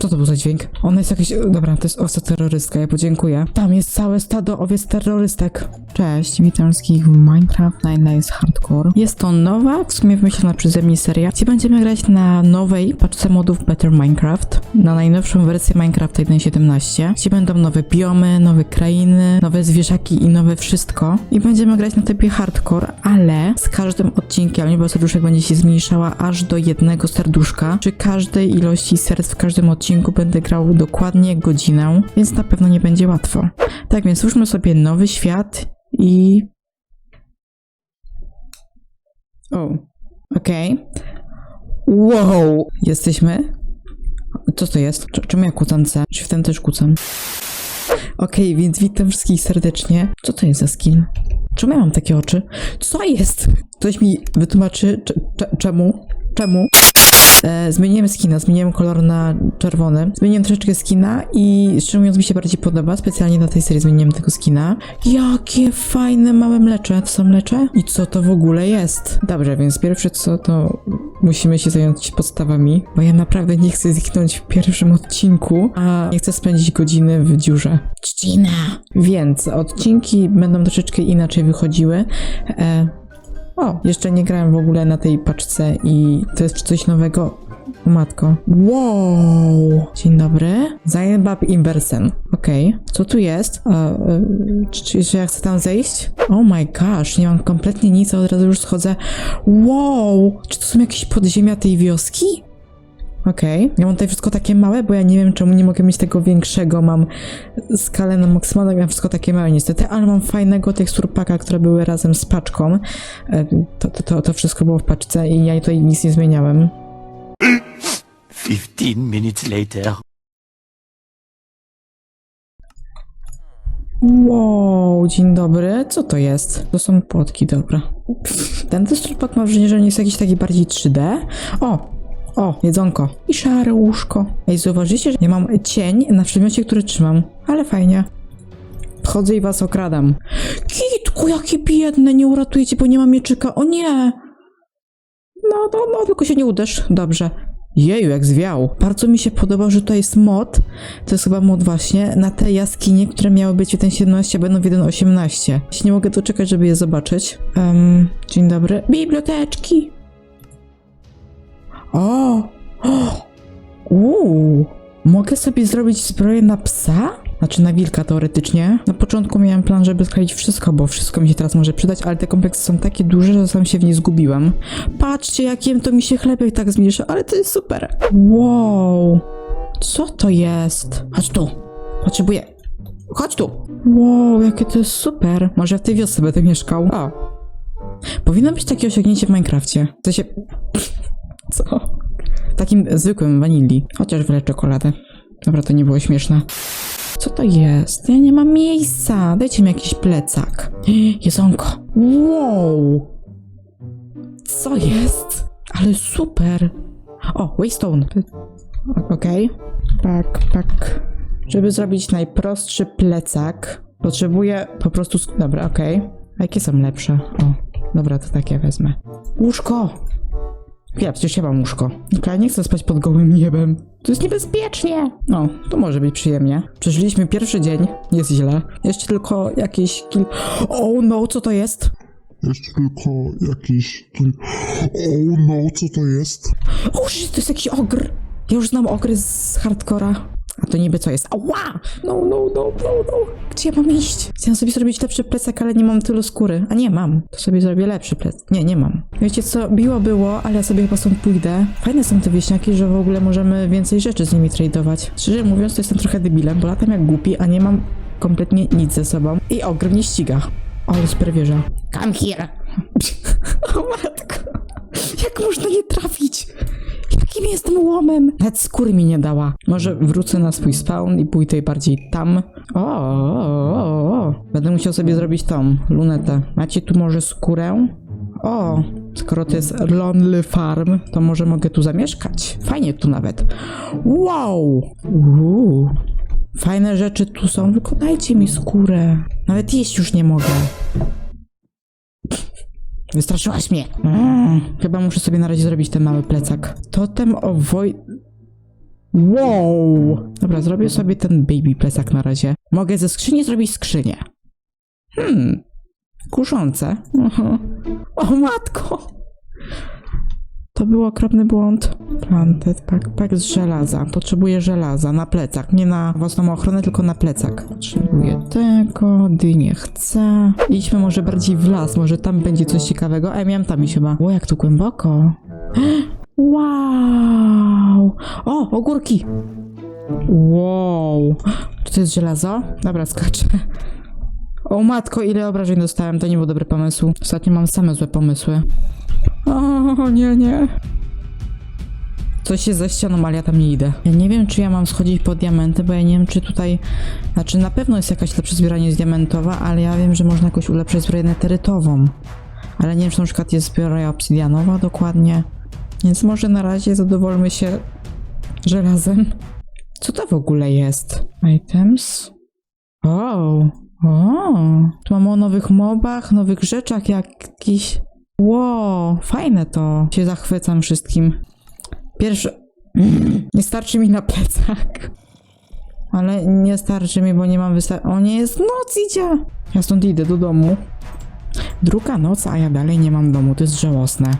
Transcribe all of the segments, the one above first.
Co to był za dźwięk? Ona jest jakaś... Dobra, to jest owca terrorystka, ja podziękuję. Tam jest całe stado owiec terrorystek. Cześć, witam wszystkich w Minecraft Nine Nights Hardcore. Jest to nowa, w sumie wymyślona przeze mnie seria, gdzie będziemy grać na nowej paczce modów Better Minecraft, na najnowszą wersję Minecraft 1.17, gdzie będą nowe biomy, nowe krainy, nowe zwierzaki i nowe wszystko. I będziemy grać na typie hardcore, ale z każdym odcinkiem liczba serduszek będzie się zmniejszała aż do jednego serduszka. Przy każdej ilości serc w każdym odcinku będę grał dokładnie godzinę, więc na pewno nie będzie łatwo. Tak więc stwórzmy sobie nowy świat i... O, okej. Wow! Jesteśmy? Co to jest? Cz- Czemu ja kucam C? Czy w ten też kucam? Okej, więc witam wszystkich serdecznie. Co to jest za skin? Czemu ja mam takie oczy? Co jest? Ktoś mi wytłumaczy, cze- cze- czemu? E, zmieniłem skina, zmieniłem kolor na czerwony. Zmieniłem troszeczkę skina i szczerze mówiąc mi się bardziej podoba. Specjalnie na tej serii zmieniłem tego skina. Jakie fajne małe mlecze. To są mlecze? I co to w ogóle jest? Dobrze, więc pierwsze co to musimy się zająć podstawami, bo ja naprawdę nie chcę zginąć w pierwszym odcinku, a nie chcę spędzić godziny w dziurze. Trzcina! Więc odcinki będą troszeczkę inaczej wychodziły. E, o, jeszcze nie grałem w ogóle na tej paczce i to jest coś nowego. O matko. Wow! Dzień dobry. Zajebab Inversen. Okej. Co tu jest? E, e, czy, czy, czy ja chcę tam zejść? Oh my gosh, nie mam kompletnie nic, a od razu już schodzę. Wow! Czy to są jakieś podziemia tej wioski? Okej. Ja mam tutaj wszystko takie małe, bo ja nie wiem czemu nie mogę mieć tego większego. Mam skalę na maksymalną, ja mam wszystko takie małe niestety, ale mam fajnego teksturpaka, które były razem z paczką. E, To, to, to, to wszystko było w paczce i ja tutaj nic nie zmieniałem. 15 minutes later. Wow, dzień dobry. Co to jest? To są płotki, dobra. Ten teksturpak mam wrażenie, że nie jest jakiś taki bardziej 3D. O! O, jedzonko. I szare łóżko. Ej, zauważycie, że nie mam cień na przedmiocie, który trzymam. Ale fajnie. Wchodzę i was okradam. Kitku, jakie biedne, nie uratujecie, bo nie mam mieczyka. O nie! No, no, no, tylko się nie uderz. Dobrze. Jeju, jak zwiał. Bardzo mi się podoba, że to jest mod. To jest chyba mod właśnie na te jaskinie, które miały być w 1.17, a będą w 1.18. Ja się nie mogę doczekać, żeby je zobaczyć. Em, dzień dobry. Biblioteczki. O! Uuu! Mogę sobie zrobić zbroję na psa? Znaczy na wilka teoretycznie. Na początku miałem plan, żeby skleić wszystko, bo wszystko mi się teraz może przydać, ale te kompleksy są takie duże, że sam się w nie zgubiłem. Patrzcie, jakiem to mi się chlebek tak zmniejsza, ale to jest super. Wow! Co to jest? Chodź tu. Potrzebuję. Chodź tu. Wow, jakie to jest super. Może w tej wiosce będę mieszkał. O. Powinno być takie osiągnięcie w Minecrafcie. To się... Co? Takim zwykłym wanilli. Chociaż wolę czekoladę. Dobra, to nie było śmieszne. Co to jest? Ja nie mam miejsca. Dajcie mi jakiś plecak. Jedzonko. Wow. Co jest? Ale super. O, Waystone. Okej. Tak, tak. Żeby zrobić najprostszy plecak, potrzebuję po prostu... Dobra, okej. A jakie są lepsze? O, dobra, to takie wezmę. Łóżko! Ja przecież ja mam łóżko. Tylko ja nie chcę spać pod gołym niebem. To jest niebezpiecznie. No, to może być przyjemnie. Przeżyliśmy pierwszy dzień. Jest źle. Jeszcze tylko jakieś kil... O no, co to jest? Jeszcze tylko jakiś... kil- O no, co to jest? O, shit, to jest jakiś ogr. Ja już znam ogry z hardcora. A to niby co jest? Ała! No, no, no, no, no. Gdzie ja mam iść? Chciałam sobie zrobić lepszy plecak, ale nie mam tylu skóry. A nie, mam. To sobie zrobię lepszy plecak. Nie, nie mam. Wiecie co? Biło było, ale ja sobie chyba stąd pójdę. Fajne są te wieśniaki, że w ogóle możemy więcej rzeczy z nimi tradeować. Szczerze mówiąc, to jestem trochę debilem, bo latam jak głupi, a nie mam kompletnie nic ze sobą. I ogr mnie ściga. O, super wieża. Come here. o matko. Jak można nie trafić? Jakim jestem łomem? Nawet skóry mi nie dała. Może wrócę na swój spawn i pójdę bardziej tam. O, o, o, o. Będę musiał sobie zrobić tą lunetę. Macie tu może skórę? O, skoro to jest Lonely Farm, to może mogę tu zamieszkać. Fajnie tu nawet. Wow! Uuu. Fajne rzeczy tu są, tylko dajcie mi skórę. Nawet jeść już nie mogę. Wystraszyłaś mnie. Mm, chyba muszę sobie na razie zrobić ten mały plecak. Totem o woj... Wow! Dobra, zrobię sobie ten baby plecak na razie. Mogę ze skrzyni zrobić skrzynię. Hmm. Kuszące. Aha. O matko! To był okropny błąd. Planted backpack z żelaza. Potrzebuję żelaza na plecak. Nie na własną ochronę, tylko na plecak. Potrzebuję tego, dynię chcę. Idźmy może bardziej w las, może tam będzie coś ciekawego. E, miałem tam iść chyba. O, jak tu głęboko. Wow! O, ogórki! Wow! Czy to jest żelazo? Dobra, skaczę. O matko, ile obrażeń dostałem, to nie był dobry pomysł. Ostatnio mam same złe pomysły. O, nie, nie. Coś jest za ścianą, ale ja tam nie idę. Ja nie wiem, czy ja mam schodzić po diamenty, bo ja nie wiem, czy tutaj... Znaczy, na pewno jest jakaś lepsze zbieranie z diamentowa, ale ja wiem, że można jakoś ulepszyć zbroję neterytową. Ale nie wiem, czy na przykład jest zbroja obsydianowa dokładnie. Więc może na razie zadowolmy się żelazem. Co to w ogóle jest? Items? O, o, tu mamy o nowych mobach, nowych rzeczach jakiś. Wow, fajne to. Się zachwycam wszystkim. Pierwsze. Nie starczy mi na plecak. Ale nie starczy mi, bo nie mam wystar... O nie, jest noc idzie! Ja stąd idę do domu. Druga noc, a ja dalej nie mam domu. To jest żałosne.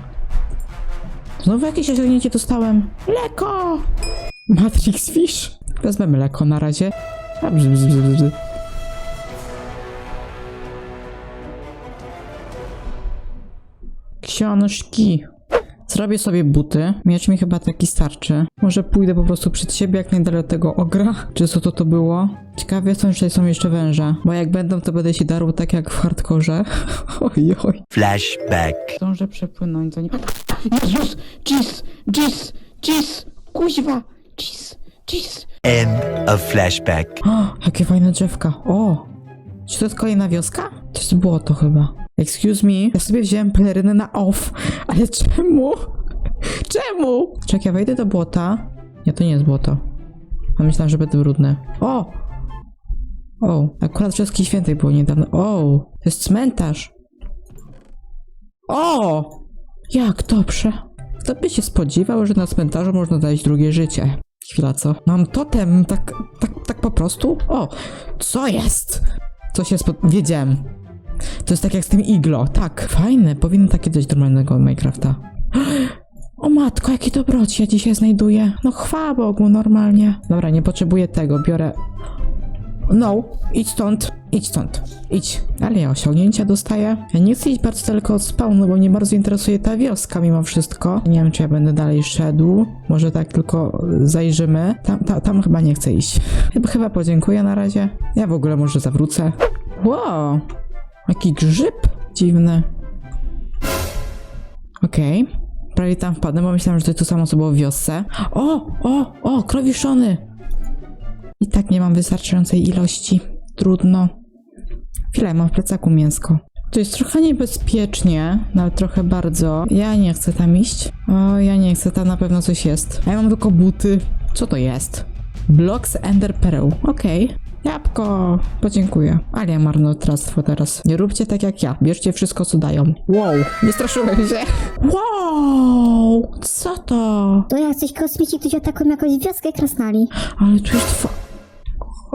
Znowu jakieś osiągnięcie dostałem. Mleko! Matrix Fish. Wezmę mleko na razie. A. Książki. Zrobię sobie buty. Miecz mi chyba taki starczy. Może pójdę po prostu przed siebie jak najdalej od tego ogra. Czy co to to było? Ciekawie są, czy są jeszcze węże. Bo jak będą, to będę się darł tak jak w hardkorze. oj, oj. Flashback. Zdążę przepłynąć za nim. Jezus! Jeez! Jeez! Jeez! Kuźwa! Jeez! Jeez! End of flashback. O, jakie fajne drzewka. O! Czy to jest kolejna wioska? To jest błoto chyba. Excuse me, ja sobie wziąłem pelerynę na off, ale czemu? Czemu? Czekaj, ja wejdę do błota. Nie, to nie jest błoto. A myślałam, że będę brudny. O! O, akurat Wrzoski Świętej było niedawno. O! To jest cmentarz. O! Jak dobrze. Kto by się spodziewał, że na cmentarzu można znaleźć drugie życie? Chwila, co? Mam totem, tak, tak, tak po prostu? O! Co jest? Co się spod... Wiedziałem. To jest tak jak z tym iglo. Tak, fajne. Powinno takie dać normalnego Minecrafta. O matko, jaki dobroci ja dzisiaj znajduję. No chwała Bogu, normalnie. Dobra, nie potrzebuję tego, biorę... No, idź stąd, idź stąd, idź. Ale ja osiągnięcia dostaję. Ja nie chcę iść bardzo daleko od spawnu, bo mnie bardzo interesuje ta wioska mimo wszystko. Nie wiem, czy ja będę dalej szedł. Może tak tylko zajrzymy. Tam, ta, tam chyba nie chcę iść. Chyba, chyba podziękuję na razie. Ja w ogóle może zawrócę. Wow, jaki grzyb dziwny. Okej. Prawie tam wpadłem, bo myślałem, że to to samo, co było w wiosce. O, o, o, krowiszony! I tak nie mam wystarczającej ilości. Trudno. Chwilę, mam w plecaku mięsko. To jest trochę niebezpiecznie, nawet trochę bardzo. Ja nie chcę tam iść. O, ja nie chcę, tam na pewno coś jest. A ja mam tylko buty. Co to jest? Blocks Ender Pearl. Okej. Jabłko. Podziękuję. Ale ja marnotrawstwo teraz. Nie róbcie tak jak ja. Bierzcie wszystko, co dają. Wow. Wystraszyłem się. Wow. Co to? To jacyś kosmici, którzy atakują jakąś wioskę krasnali. Ale tu jest.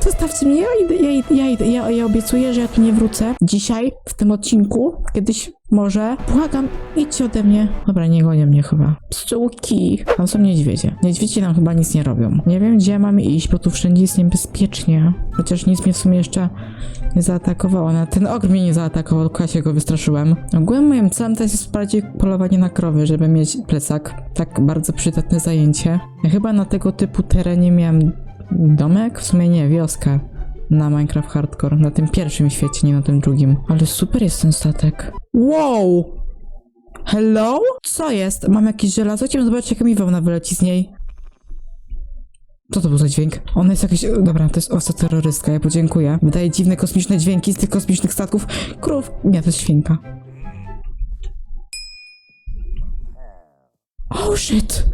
Zostawcie mnie, ja idę, ja idę, ja. Ja, ja obiecuję, że ja tu nie wrócę. Dzisiaj, w tym odcinku, kiedyś może. Błagam, idźcie ode mnie. Dobra, nie gonią mnie chyba. Pszczółki. Tam są niedźwiedzie. Niedźwiedzie nam chyba nic nie robią. Nie wiem, gdzie mamy iść, bo tu wszędzie jest niebezpiecznie. Chociaż nic mnie w sumie jeszcze nie zaatakowało. Nawet ten ogr mnie nie zaatakował, tylko ja się go wystraszyłem. Ogólnie moim celem to jest bardziej polowanie na krowy, żeby mieć plecak. Tak bardzo przydatne zajęcie. Ja chyba na tego typu terenie miałem domek? W sumie nie, wioskę. Na Minecraft Hardcore. Na tym pierwszym świecie, nie na tym drugim. Ale super jest ten statek. Wow! Hello? Co jest? Mam jakieś żelazo? Chciałem zobaczyć, jaka mi wełna wyleci z niej. Co to był za dźwięk? Ona jest jakaś... Dobra, to jest osa terrorystka, ja podziękuję. Wydaje dziwne kosmiczne dźwięki z tych kosmicznych statków. Krów... Nie, to jest świnka. Oh shit!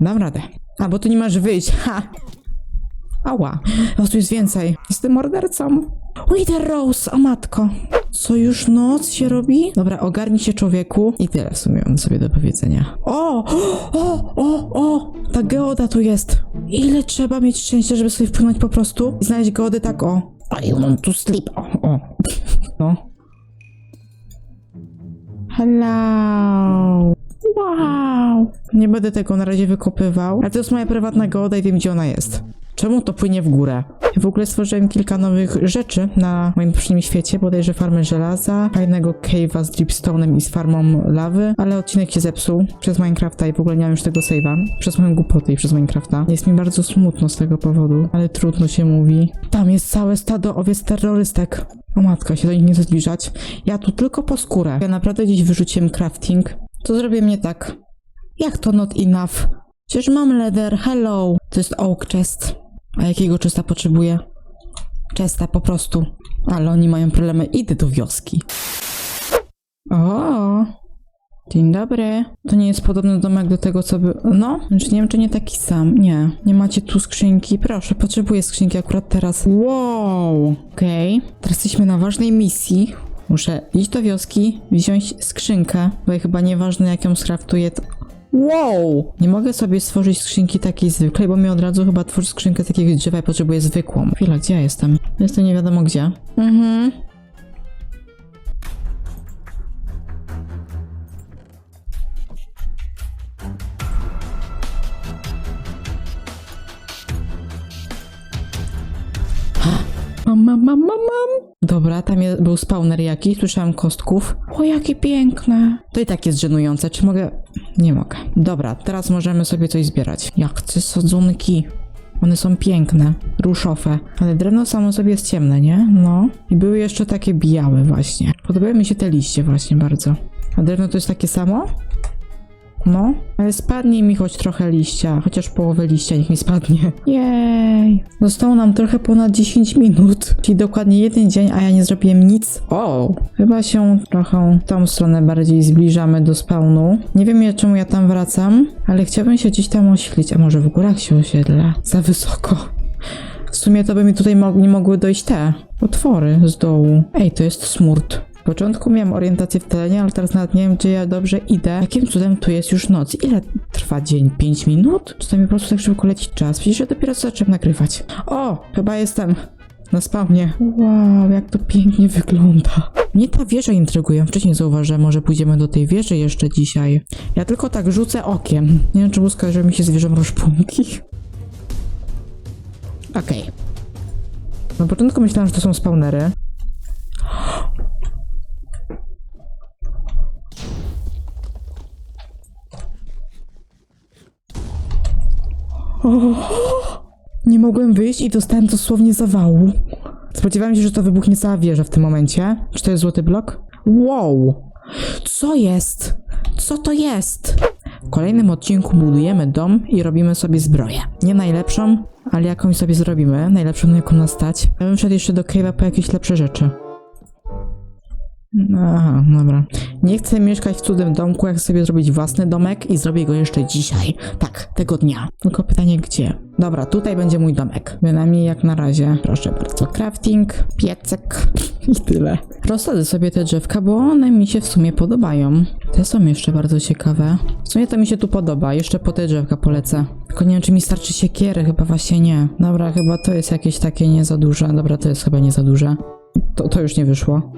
Dam radę. A, bo tu nie masz wyjść, ha! Ała, o, tu jest więcej. Jestem mordercą. Wither Rose, o matko. Co już noc się robi? Dobra, ogarnij się człowieku. I tyle w sumie mam sobie do powiedzenia. O! O! O! O! Ta geoda tu jest. Ile trzeba mieć szczęścia, żeby sobie wpłynąć po prostu i znaleźć geody tak o. I want to sleep. O, o. No. Hello. Wow. Nie będę tego na razie wykopywał, ale to jest moja prywatna geoda i wiem, gdzie ona jest. Czemu to płynie w górę? W ogóle stworzyłem kilka nowych rzeczy na moim poprzednim świecie, bodajże farmę żelaza, fajnego cave'a z dripstone'em i z farmą lawy, ale odcinek się zepsuł przez Minecrafta i w ogóle nie mam już tego save'a. Przez moją głupotę i przez Minecrafta. Jest mi bardzo smutno z tego powodu, ale trudno się mówi. Tam jest całe stado owiec terrorystek. O matka, się do nich nie zbliżać. Ja tu tylko po skórę. Ja naprawdę gdzieś wyrzuciłem crafting. To zrobię mnie tak. Jak to not enough? Przecież mam leather, hello. To jest oak chest. A jakiego chesta potrzebuję? Chesta po prostu. Ale oni mają problemy. Idę do wioski. O, dzień dobry. To nie jest podobny domek do tego, co by... No, znaczy nie wiem, czy nie taki sam. Nie, nie macie tu skrzynki. Proszę, potrzebuję skrzynki akurat teraz. Wow, okej. Teraz jesteśmy na ważnej misji. Muszę iść do wioski, wziąć skrzynkę, bo ja chyba nieważne jak ją skraftuję, to... Wow! Nie mogę sobie stworzyć skrzynki takiej zwykłej, bo mi od razu chyba tworzy skrzynkę z drzewa i potrzebuję zwykłą. Chwila, gdzie ja jestem? Jestem nie wiadomo gdzie. Mhm. Mam, mam, mam, mam. Dobra, tam je, był spawner jakiś, słyszałem kostków. O, jakie piękne. To i tak jest żenujące. Czy mogę? Nie mogę. Dobra, teraz możemy sobie coś zbierać. Jak chcę sadzonki. One są piękne, ruszowe, ale drewno samo sobie jest ciemne, nie? No. I były jeszcze takie białe właśnie. Podobają mi się te liście właśnie bardzo. A drewno to jest takie samo? No, ale spadnie mi choć trochę liścia, chociaż połowę liścia niech mi spadnie. Jej. Zostało nam trochę ponad 10 minut, czyli dokładnie jeden dzień, a ja nie zrobiłem nic. O, chyba się trochę tą stronę bardziej zbliżamy do spawnu. Nie wiem czemu ja tam wracam, ale chciałbym się gdzieś tam oświetlić, a może w górach się osiedla? Za wysoko. W sumie to by mi tutaj nie mogły dojść te potwory z dołu. Ej, to jest smurt. Początku miałem orientację w terenie, ale teraz nawet nie wiem, czy ja dobrze idę. Jakim cudem tu jest już noc? Ile trwa dzień? 5 minut? Czy to mi po prostu tak szybko leci czas? Przecież ja dopiero co zacząłem nagrywać. O, chyba jestem na spawnie. Wow, jak to pięknie wygląda. Mnie ta wieża intryguje. Wcześniej zauważyłem, może pójdziemy do tej wieży jeszcze dzisiaj. Ja tylko tak rzucę okiem. Nie wiem, czy że mi się zwierzą rozpunki. Okej. Na początku myślałem, że to są spawnery. Nie mogłem wyjść i dostałem dosłownie zawału. Spodziewałem się, że to wybuchnie cała wieża w tym momencie. Czy to jest złoty blok? Wow! Co jest? Co to jest? W kolejnym odcinku budujemy dom i robimy sobie zbroję. Nie najlepszą, ale jakąś sobie zrobimy. Najlepszą, na jaką nas stać. Ja bym szedł jeszcze do cave'a po jakieś lepsze rzeczy. Aha, dobra. Nie chcę mieszkać w cudym domku, jak sobie zrobić własny domek i zrobię go jeszcze dzisiaj. Tak, tego dnia. Tylko pytanie gdzie? Dobra, tutaj będzie mój domek. Bynajmniej jak na razie. Proszę bardzo. Crafting, piecek i tyle. Rozsadzę sobie te drzewka, bo one mi się w sumie podobają. Te są jeszcze bardzo ciekawe. W sumie to mi się tu podoba. Jeszcze po te drzewka polecę. Tylko nie wiem, czy mi starczy siekiery. Chyba właśnie nie. Dobra, chyba to jest jakieś takie nie za duże. Dobra, to jest chyba nie za duże. To, to już nie wyszło.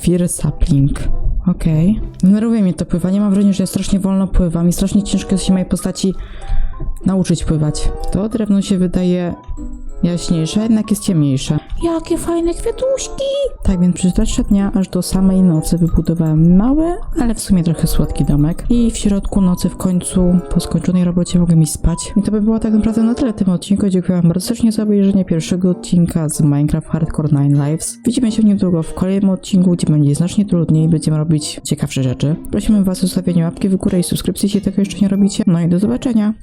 Fear sapling. Okej. Denerwuje mnie to pływanie. Mam wrażenie, że ja strasznie wolno pływam i strasznie ciężko się mojej postaci nauczyć pływać. To drewno się wydaje jaśniejsze, jednak jest ciemniejsze. Jakie fajne kwiatuszki! Tak więc przez resztę dnia aż do samej nocy wybudowałem mały, ale w sumie trochę słodki domek. I w środku nocy w końcu, po skończonej robocie mogłem iść spać. I to by było tak naprawdę na tyle w tym odcinku. Dziękuję wam bardzo serdecznie za obejrzenie pierwszego odcinka z Minecraft Hardcore 9 Lives. Widzimy się niedługo w kolejnym odcinku, gdzie będzie znacznie trudniej. Będziemy robić ciekawsze rzeczy. Prosimy was o zostawienie łapki w górę i subskrypcji, jeśli tego jeszcze nie robicie. No i do zobaczenia.